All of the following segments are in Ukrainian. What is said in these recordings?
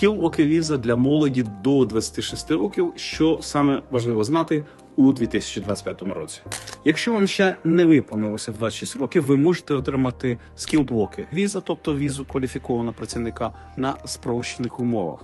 Skill віза для молоді до 26 років, що саме важливо знати у 2025 році. Якщо вам ще не виповнилося 26 років, ви можете отримати скілблоки віза, тобто візу кваліфікованого працівника на спрощених умовах.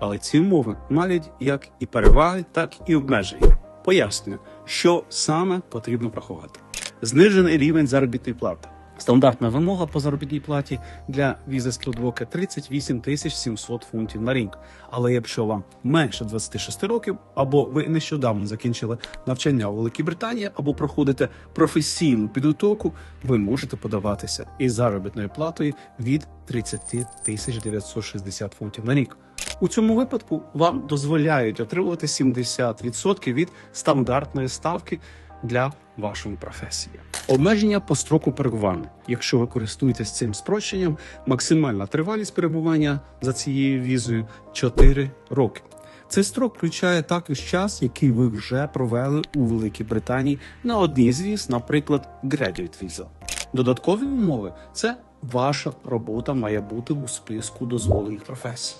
Але ці умови мають як і переваги, так і обмеження. Пояснюю, що саме потрібно врахувати. Знижений рівень заробітної плати. Стандартна вимога по заробітній платі для візи скілдвока 38 тисяч 700 фунтів на рік. Але якщо вам менше 26 років, або ви нещодавно закінчили навчання у Великій Британії, або проходите професійну підготовку, ви можете подаватися із заробітною платою від 30 тисяч 960 фунтів на рік. У цьому випадку вам дозволяють отримувати 70% від стандартної ставки для вашої професії. Обмеження по строку перебування. Якщо ви користуєтесь цим спрощенням, максимальна тривалість перебування за цією візою 4 роки. Цей строк включає також час, який ви вже провели у Великій Британії на одній з віз, наприклад, Graduate Visa. Додаткові умови це ваша робота має бути у списку дозволених професій.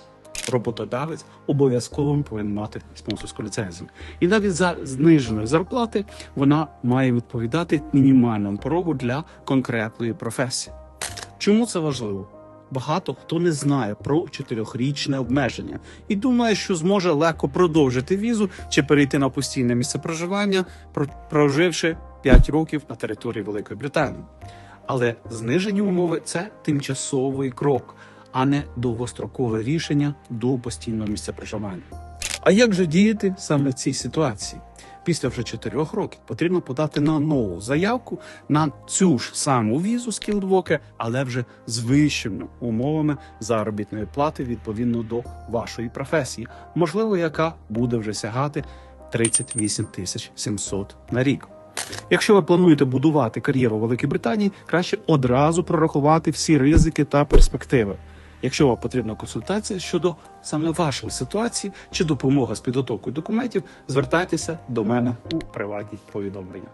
Роботодавець обов'язково повинен мати спонсорську ліцензію. І навіть за зниженої зарплати вона має відповідати мінімальному порогу для конкретної професії. Чому це важливо? Багато хто не знає про чотирьохрічне обмеження і думає, що зможе легко продовжити візу чи перейти на постійне місце проживання, про- проживши 5 років на території Великої Британії. Але знижені умови це тимчасовий крок, а не довгострокове рішення до постійного місця проживання. А як же діяти саме в цій ситуації? Після вже 4 років потрібно подати на нову заявку на цю ж саму візу скілдвоке, але вже з вищими умовами заробітної плати відповідно до вашої професії, можливо, яка буде вже сягати 38 тисяч 700 на рік. Якщо ви плануєте будувати кар'єру у Великій Британії, краще одразу прорахувати всі ризики та перспективи. Якщо вам потрібна консультація щодо саме вашої ситуації чи допомога з підготовкою документів, звертайтеся до мене у приватні повідомлення.